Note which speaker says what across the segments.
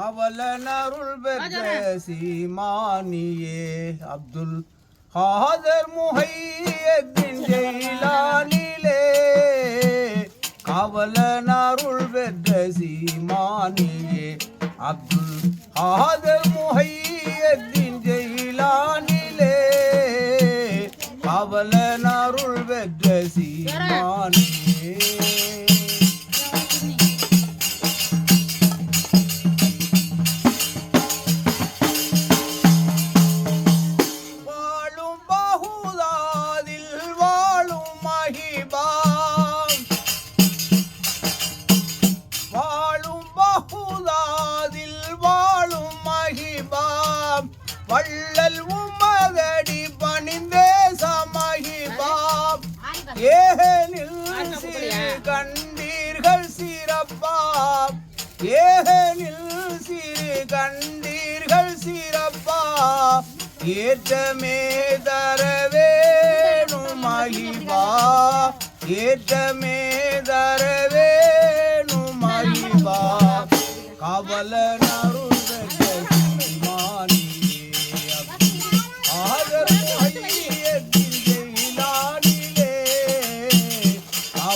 Speaker 1: அவலனருள் பெற்ற சீமானியே அப்துல் ஹாதர் முஹையத்தின் ஜெயிலானிலே. அவலனருள் பெற்ற சீமானியே அப்துல் ஹாதர் முஹையத்தின் ஜெயில் வள்ளல் உமதடி பணிந்தே சமகிபாம் ஏகனில் சிறு கண்டீர்கள் சிறப்பாம் ஏகனில் சிறு கண்டீர்கள் சிறப்பா ஏற்றமே தரவேணும் மகிபா ஏற்றமே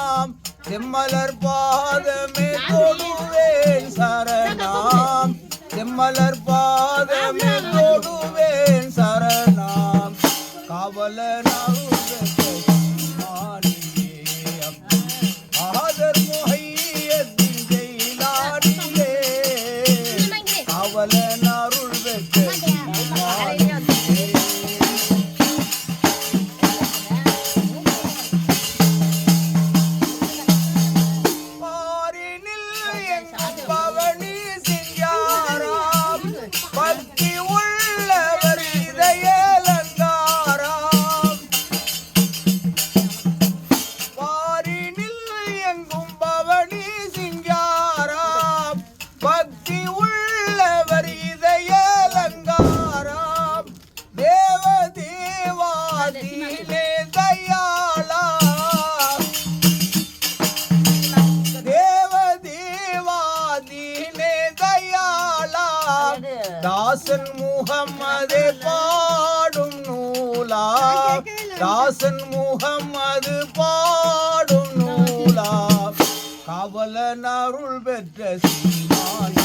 Speaker 1: சரணாம் செம்மலர் பாதமே தொடுவேன் சரணாம். செம்மலர் பாதமே தாசன் முகம்மது பாடும் நூலா தாசன் முகம்மது பாடும் நூலா கவலன் அருள் பெற்ற சீமானி